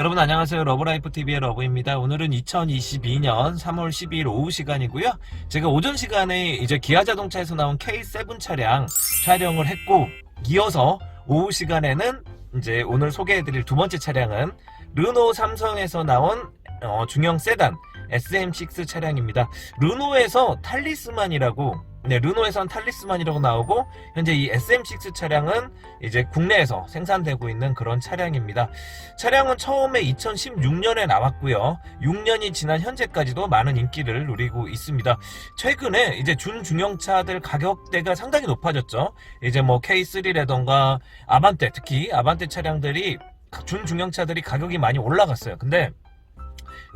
여러분 안녕하세요. 러브라이프 TV의 러브입니다. 오늘은 2022년 3월 12일 오후 시간이고요. 제가 오전 시간에 이제 기아 자동차에서 나온 K7 차량 촬영을 했고 이어서 오후 시간에는 이제 오늘 소개해드릴 두 번째 차량은 르노 삼성에서 나온 어, 중형 세단 SM6 차량입니다. 르노에서 탈리스만이라고 네, 르노에선 탈리스만이라고 나오고 현재 이 SM6 차량은 이제 국내에서 생산되고 있는 그런 차량입니다. 차량은 처음에 2016년에 나왔고요. 6년이 지난 현재까지도 많은 인기를 누리고 있습니다. 최근에 이제 준중형차들 가격대가 상당히 높아졌죠. 이제 뭐 K3라던가 아반떼, 특히 아반떼 차량들이 준중형차들이 가격이 많이 올라갔어요. 근데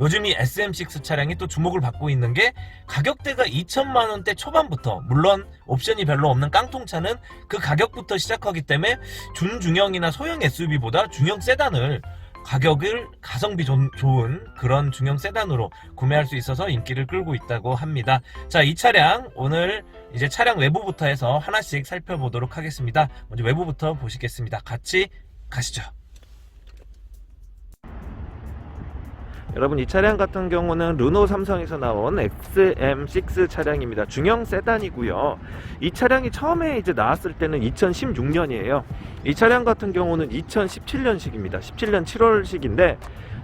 요즘 이 SM6 차량이 또 주목을 받고 있는 게 가격대가 2천만 원대 초반부터 물론 옵션이 별로 없는 깡통차는 그 가격부터 시작하기 때문에 준중형이나 소형 SUV보다 중형 세단을 가격을 가성비 좋- 좋은 그런 중형 세단으로 구매할 수 있어서 인기를 끌고 있다고 합니다. 자, 이 차량 오늘 이제 차량 외부부터 해서 하나씩 살펴보도록 하겠습니다. 먼저 외부부터 보시겠습니다. 같이 가시죠. 여러분 이 차량 같은 경우는 르노 삼성에서 나온 XM6 차량입니다. 중형 세단이고요. 이 차량이 처음에 이제 나왔을 때는 2016년이에요. 이 차량 같은 경우는 2017년식입니다. 17년 7월식인데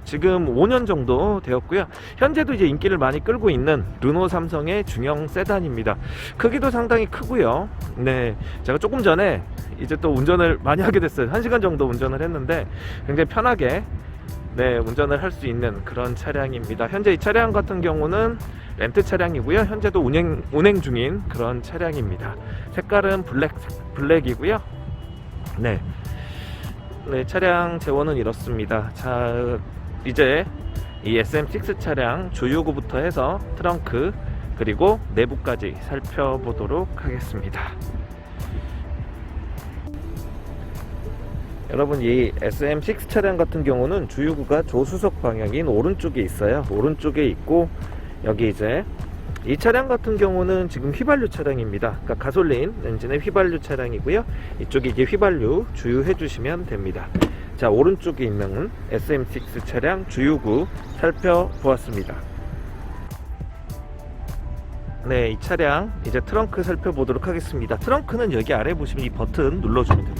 지금 5년 정도 되었고요. 현재도 이제 인기를 많이 끌고 있는 르노 삼성의 중형 세단입니다. 크기도 상당히 크고요. 네, 제가 조금 전에 이제 또 운전을 많이 하게 됐어요. 1시간 정도 운전을 했는데 굉장히 편하게 네, 운전을 할 수 있는 그런 차량입니다. 현재 이 차량 같은 경우는 렌트 차량이고요. 현재도 운행 운행 중인 그런 차량입니다. 색깔은 블랙 블랙이고요. 네. 네, 차량 재원은 이렇습니다. 자, 이제 이 SM6 차량 주유구부터 해서 트렁크 그리고 내부까지 살펴보도록 하겠습니다. 여러분 이 SM6 차량 같은 경우는 주유구가 조수석 방향인 오른쪽에 있어요. 오른쪽에 있고 여기 이제 이 차량 같은 경우는 지금 휘발유 차량입니다. 그러니까 가솔린 엔진의 휘발유 차량이고요. 이쪽에 이제 휘발유 주유해 주시면 됩니다. 자 오른쪽에 있는 SM6 차량 주유구 살펴보았습니다. 네, 이 차량 이제 트렁크 살펴보도록 하겠습니다. 트렁크는 여기 아래 보시면 이 버튼 눌러주면 됩니다.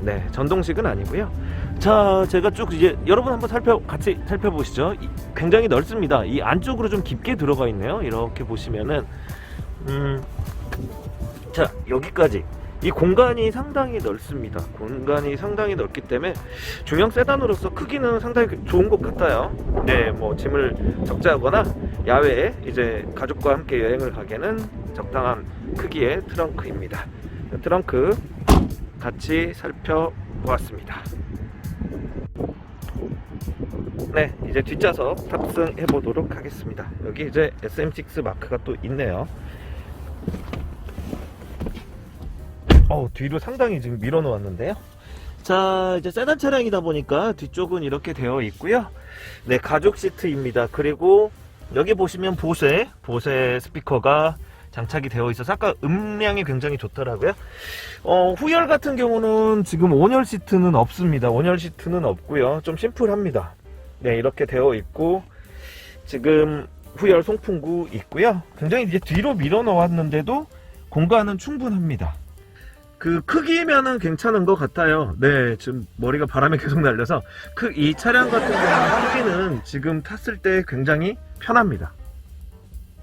네, 전동식은 아니고요. 자, 제가 쭉 이제 여러분 한번 살펴 같이 살펴보시죠. 이- 굉장히 넓습니다. 이 안쪽으로 좀 깊게 들어가 있네요. 이렇게 보시면은 음, 자 여기까지 이 공간이 상당히 넓습니다. 공간이 상당히 넓기 때문에 중형 세단으로서 크기는 상당히 좋은 것 같아요. 네, 뭐 짐을 적재하거나 야외에 이제 가족과 함께 여행을 가기에는 적당한 크기의 트렁크입니다. 트렁크 같이 살펴보았습니다. 네, 이제 뒷좌석 탑승해 보도록 하겠습니다. 여기 이제 SM6 마크가 또 있네요. 어, 뒤로 상당히 지금 밀어 놓았는데요. 자, 이제 세단 차량이다 보니까 뒤쪽은 이렇게 되어 있고요. 네, 가죽 시트입니다. 그리고 여기 보시면 보세, 보세 스피커가 장착이 되어 있어서 아까 음량이 굉장히 좋더라고요. 어, 후열 같은 경우는 지금 온열 시트는 없습니다. 온열 시트는 없고요. 좀 심플합니다. 네, 이렇게 되어 있고 지금 후열 송풍구 있고요. 굉장히 이제 뒤로 밀어 넣었는데도 공간은 충분합니다. 그 크기면은 괜찮은 것 같아요. 네, 지금 머리가 바람에 계속 날려서 그 이 차량 같은 경우는 크기는 지금 탔을 때 굉장히 편합니다.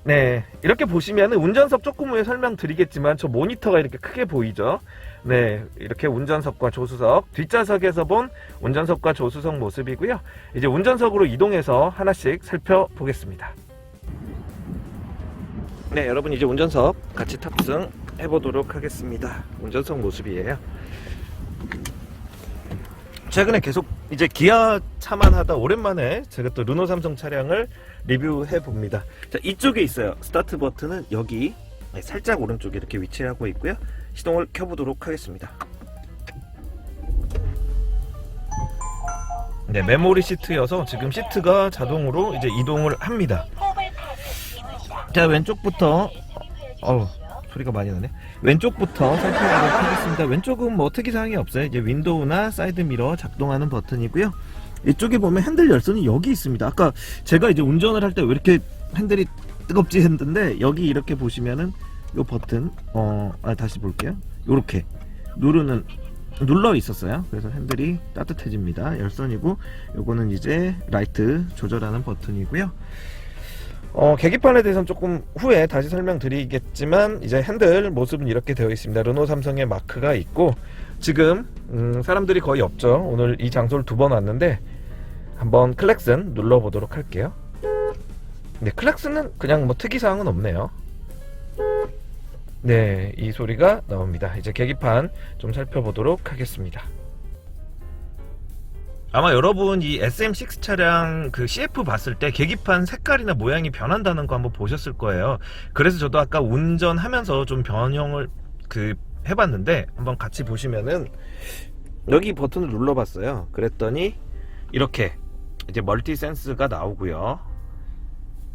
네, 이렇게 보시면은 운전석 조금 후에 설명드리겠지만 저 모니터가 이렇게 크게 보이죠? 네, 이렇게 운전석과 조수석, 뒷좌석에서 본 운전석과 조수석 모습이고요. 이제 운전석으로 이동해서 하나씩 살펴보겠습니다. 네, 여러분 이제 운전석 같이 탑승 해 보도록 하겠습니다. 운전석 모습이에요. 최근에 계속 이제 기아 차만 하다 오랜만에 제가 또 르노 삼성 차량을 리뷰해 봅니다. 자, 이쪽에 있어요. 스타트 버튼은 여기 네, 살짝 오른쪽에 이렇게 위치하고 있고요. 시동을 켜보도록 하겠습니다. 네, 메모리 시트여서 지금 시트가 자동으로 이제 이동을 합니다. 자, 왼쪽부터 어우, 소리가 많이 나네. 왼쪽부터 살펴보도록 하겠습니다. 왼쪽은 뭐 특이사항이 없어요. 이제 윈도우나 사이드미러 작동하는 버튼이고요. 이쪽에 보면 핸들 열선이 여기 있습니다. 아까 제가 이제 운전을 할 때 왜 이렇게 핸들이 뜨겁지 했는데 여기 이렇게 보시면은 요 버튼 어 아, 다시 볼게요. 요렇게 누르는 눌러 있었어요. 그래서 핸들이 따뜻해집니다. 열선이고 요거는 이제 라이트 조절하는 버튼이고요. 어, 계기판에 대해서는 조금 후에 다시 설명드리겠지만 이제 핸들 모습은 이렇게 되어 있습니다. 르노 삼성의 마크가 있고 지금 음, 사람들이 거의 없죠. 오늘 이 장소를 두 번 왔는데 한번 클렉슨 눌러보도록 할게요. 네, 클렉슨은 그냥 뭐 특이사항은 없네요. 네, 이 소리가 나옵니다. 이제 계기판 좀 살펴보도록 하겠습니다. 아마 여러분 이 SM6 차량 그 CF 봤을 때 계기판 색깔이나 모양이 변한다는 거 한번 보셨을 거예요. 그래서 저도 아까 운전하면서 좀 변형을 그 해봤는데 한번 같이 보시면은 여기 버튼을 눌러봤어요. 그랬더니 이렇게 이제 멀티 센스가 나오고요.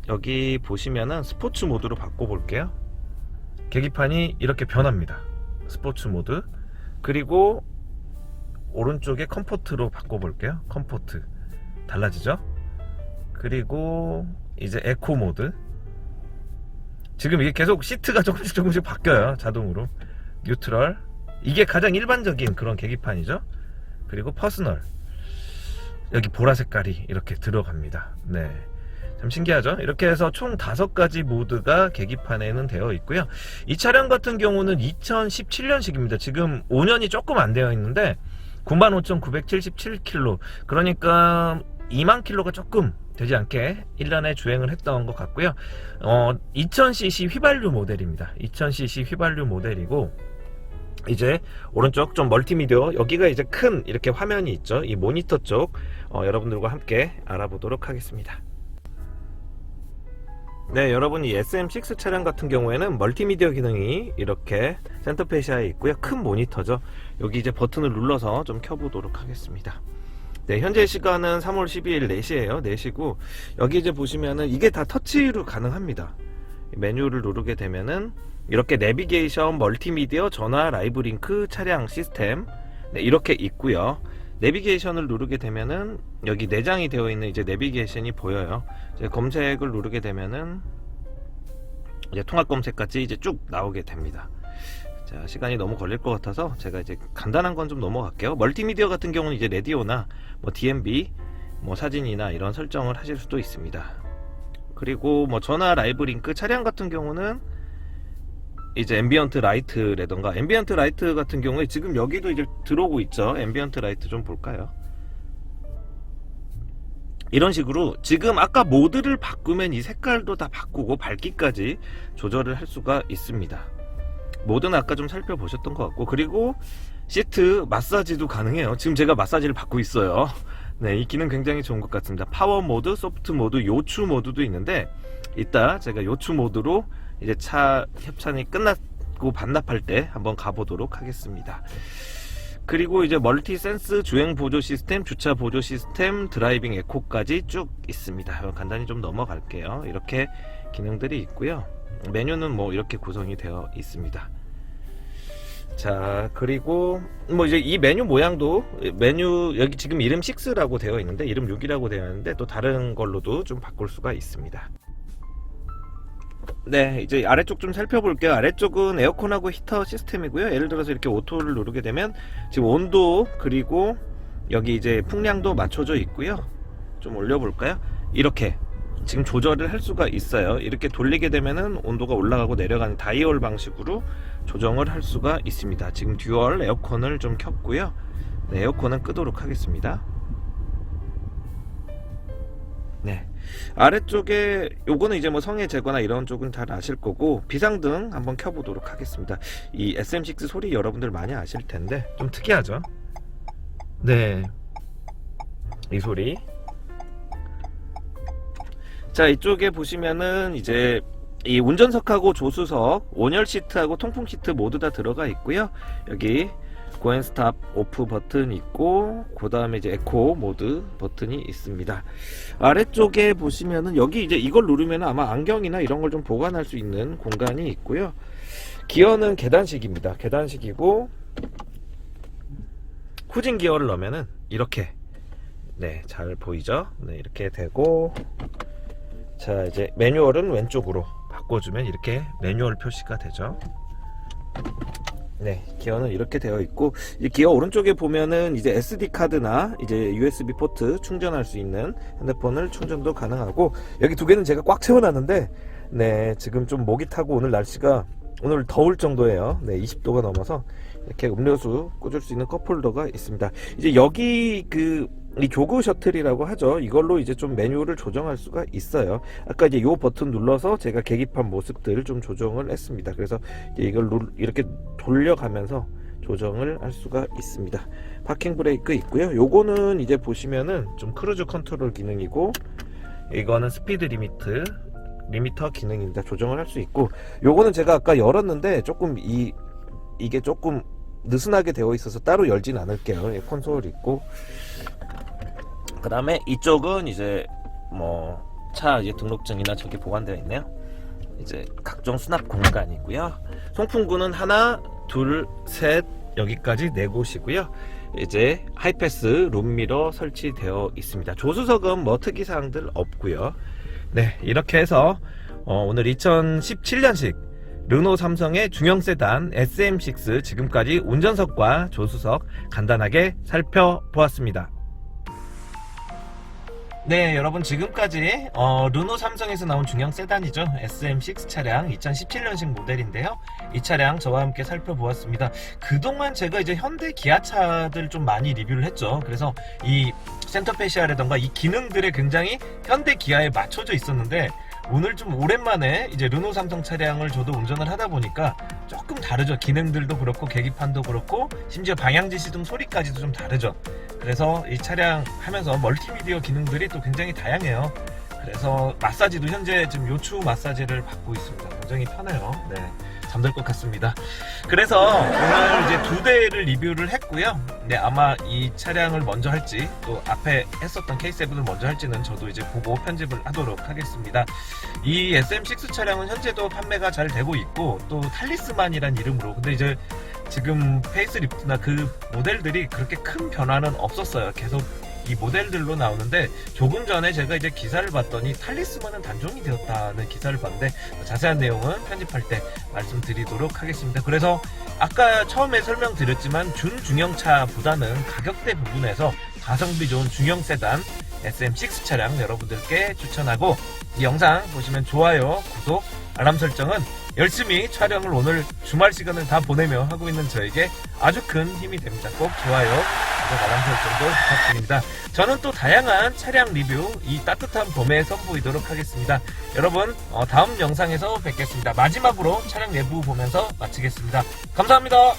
여기 보시면은 스포츠 모드로 바꿔볼게요. 계기판이 이렇게 변합니다. 스포츠 모드. 그리고 오른쪽에 컴포트로 바꿔볼게요. 컴포트. 달라지죠? 그리고 이제 에코 모드. 지금 이게 계속 시트가 조금씩 조금씩 바뀌어요. 자동으로. 뉴트럴. 이게 가장 일반적인 그런 계기판이죠. 그리고 퍼스널. 여기 보라 색깔이 이렇게 들어갑니다. 네. 참 신기하죠? 이렇게 해서 총 다섯 가지 모드가 계기판에는 되어 있고요. 이 차량 같은 경우는 2017년식입니다. 지금 5년이 조금 안 되어 있는데 95,977km. 그러니까 2만 킬로가 조금 되지 않게 1년에 주행을 했던 것 같고요. 어, 2000cc 휘발유 모델입니다. 2000cc 휘발유 모델이고 이제 오른쪽 좀 멀티미디어 여기가 이제 큰 이렇게 화면이 있죠. 이 모니터 쪽 어, 여러분들과 함께 알아보도록 하겠습니다. 네, 여러분 이 SM6 차량 같은 경우에는 멀티미디어 기능이 이렇게 센터페시아에 있고요. 큰 모니터죠. 여기 이제 버튼을 눌러서 좀 켜보도록 하겠습니다. 네, 현재 시간은 3월 12일 4시예요. 4시고 여기 이제 보시면은 이게 다 터치로 가능합니다. 메뉴를 누르게 되면은 이렇게 내비게이션, 멀티미디어, 전화, 라이브 링크, 차량 시스템 네, 이렇게 있고요. 내비게이션을 누르게 되면은 여기 내장이 되어 있는 이제 내비게이션이 보여요. 이제 검색을 누르게 되면은 이제 통합 검색까지 이제 쭉 나오게 됩니다. 자, 시간이 너무 걸릴 것 같아서 제가 이제 간단한 건 좀 넘어갈게요. 멀티미디어 같은 경우는 이제 라디오나 뭐 DMB, 뭐 사진이나 이런 설정을 하실 수도 있습니다. 그리고 뭐 전화 라이브 링크 차량 같은 경우는 이제 앰비언트 라이트라던가 앰비언트 라이트 같은 경우에 지금 여기도 이제 들어오고 있죠. 앰비언트 라이트 좀 볼까요? 이런 식으로 지금 아까 모드를 바꾸면 이 색깔도 다 바꾸고 밝기까지 조절을 할 수가 있습니다. 모드는 아까 좀 살펴보셨던 것 같고 그리고 시트 마사지도 가능해요. 지금 제가 마사지를 받고 있어요. 네, 이 기능 굉장히 좋은 것 같습니다. 파워 모드, 소프트 모드, 요추 모드도 있는데 이따 제가 요추 모드로 이제 차 협찬이 끝났고 반납할 때 한번 가보도록 하겠습니다. 그리고 이제 멀티 센스 주행 보조 시스템, 주차 보조 시스템, 드라이빙 에코까지 쭉 있습니다. 간단히 좀 넘어갈게요. 이렇게 기능들이 있고요. 메뉴는 뭐 이렇게 구성이 되어 있습니다. 자, 그리고 뭐 이제 이 메뉴 모양도 메뉴 여기 지금 이름 6라고 되어 있는데 이름 6이라고 되어 있는데 또 다른 걸로도 좀 바꿀 수가 있습니다. 네, 이제 아래쪽 좀 살펴볼게요. 아래쪽은 에어컨하고 히터 시스템이고요. 예를 들어서 이렇게 오토를 누르게 되면 지금 온도 그리고 여기 이제 풍량도 맞춰져 있고요. 좀 올려볼까요? 이렇게 지금 조절을 할 수가 있어요. 이렇게 돌리게 되면은 온도가 올라가고 내려가는 다이얼 방식으로 조정을 할 수가 있습니다. 지금 듀얼 에어컨을 좀 켰고요. 네, 에어컨은 끄도록 하겠습니다. 네. 아래쪽에 요거는 이제 뭐 성에 제거나 이런 쪽은 잘 아실 거고 비상등 한번 켜보도록 하겠습니다. 이 SM6 소리 여러분들 많이 아실 텐데 좀 특이하죠? 네. 이 소리. 자 이쪽에 보시면은 이제 이 운전석하고 조수석, 온열 시트하고 통풍 시트 모두 다 들어가 있고요. 여기 고앤 스탑 오프 버튼 있고 그 다음에 이제 에코 모드 버튼이 있습니다 아래쪽에 보시면은 여기 이제 이걸 누르면 아마 안경이나 이런 걸 좀 보관할 수 있는 공간이 있고요 기어는 계단식입니다 계단식이고 후진 기어를 넣으면은 이렇게 네 잘 보이죠 네 이렇게 되고 자 이제 매뉴얼은 왼쪽으로 바꿔주면 이렇게 매뉴얼 표시가 되죠 네, 기어는 이렇게 되어 있고 이 기어 오른쪽에 보면은 이제 SD 카드나 이제 USB 포트 충전할 수 있는 핸드폰을 충전도 가능하고 여기 두 개는 제가 꽉 채워놨는데 네 지금 좀 목이 타고 오늘 날씨가 오늘 더울 정도예요. 네, 20도가 넘어서 이렇게 음료수 꽂을 수 있는 컵홀더가 있습니다. 이제 여기 그이 조그 셔틀이라고 하죠. 이걸로 이제 좀 메뉴를 조정할 수가 있어요. 아까 이제 요 버튼 눌러서 제가 계기판 모습들 좀 조정을 했습니다. 그래서 이걸 눌- 이렇게 돌려가면서 조정을 할 수가 있습니다. 파킹 브레이크 있고요. 요거는 이제 보시면은 좀 크루즈 컨트롤 기능이고 이거는 스피드 리미트 리미터 기능입니다. 조정을 할 수 있고 요거는 제가 아까 열었는데 조금 이 이게 조금 느슨하게 되어 있어서 따로 열진 않을게요. 예, 콘솔 있고 그 다음에 이쪽은 이제 뭐 차 이제 등록증이나 저기 보관되어 있네요. 이제 각종 수납 공간이고요. 송풍구는 하나, 둘, 셋 여기까지 네 곳이고요. 이제 하이패스 룸미러 설치되어 있습니다. 조수석은 뭐 특이 사항들 없고요. 네, 이렇게 해서 어, 오늘 2017년식 르노 삼성의 중형 세단 SM6 지금까지 운전석과 조수석 간단하게 살펴보았습니다. 네, 여러분 지금까지 어, 르노 삼성에서 나온 중형 세단이죠. SM6 차량 2017년식 모델인데요. 이 차량 저와 함께 살펴보았습니다. 그동안 제가 이제 현대 기아차들 좀 많이 리뷰를 했죠. 그래서 이 센터페시아라던가 이 기능들에 굉장히 현대 기아에 맞춰져 있었는데 오늘 좀 오랜만에 이제 르노 삼성 차량을 저도 운전을 하다 보니까 조금 다르죠. 기능들도 그렇고 계기판도 그렇고 심지어 방향지 시동 소리까지도 좀 다르죠. 그래서 이 차량 하면서 멀티미디어 기능들이 또 굉장히 다양해요. 그래서 마사지도 현재 지금 요추 마사지를 받고 있습니다. 굉장히 편해요. 네. 잠들 것 같습니다. 그래서 오늘 이제 두 대를 리뷰를 했고요. 네, 아마 이 차량을 먼저 할지 또 앞에 했었던 K7을 먼저 할지는 저도 이제 보고 편집을 하도록 하겠습니다. 이 SM6 차량은 현재도 판매가 잘 되고 있고 또 탈리스만이란 이름으로 근데 이제 지금 페이스리프트나 그 모델들이 그렇게 큰 변화는 없었어요. 계속 이 모델들로 나오는데 조금 전에 제가 이제 기사를 봤더니 탈리스만은 단종이 되었다는 기사를 봤는데 자세한 내용은 편집할 때 말씀드리도록 하겠습니다. 그래서 아까 처음에 설명드렸지만 준중형차보다는 가격대 부분에서 가성비 좋은 중형 세단 SM6 차량 여러분들께 추천하고 이 영상 보시면 좋아요, 구독, 알람 설정은 열심히 촬영을 오늘 주말 시간을 다 보내며 하고 있는 저에게 아주 큰 힘이 됩니다. 꼭 좋아요, 알람 설정도 부탁드립니다. 저는 또 다양한 차량 리뷰 이 따뜻한 봄에 선보이도록 하겠습니다. 여러분 어, 다음 영상에서 뵙겠습니다. 마지막으로 차량 내부 보면서 마치겠습니다. 감사합니다.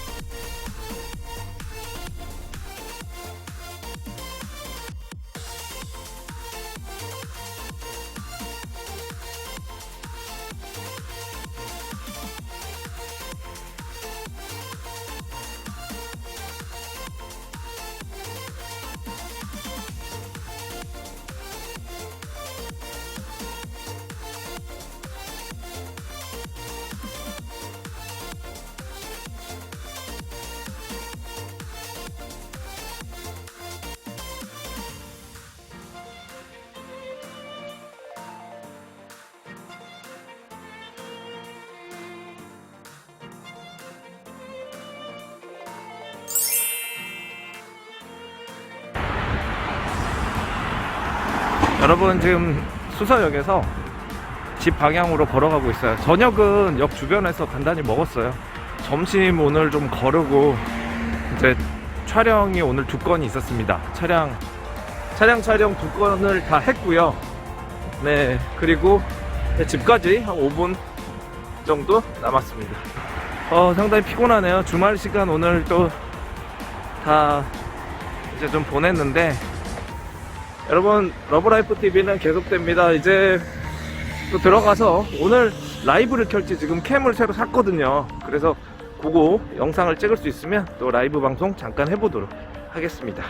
여러분 지금 수서역에서 집 방향으로 걸어가고 있어요. 저녁은 역 주변에서 간단히 먹었어요. 점심 오늘 좀 거르고 이제 촬영이 오늘 두 건이 있었습니다. 차량 차량 촬영 두 건을 다 했고요. 네 그리고 집까지 한 5분 정도 남았습니다. 어 상당히 피곤하네요. 주말 시간 오늘 또 다 이제 좀 보냈는데 여러분 러브라이프 TV는 계속됩니다. 이제 또 들어가서 오늘 라이브를 켤지 지금 캠을 새로 샀거든요. 그래서 그거 영상을 찍을 수 있으면 또 라이브 방송 잠깐 해보도록 하겠습니다.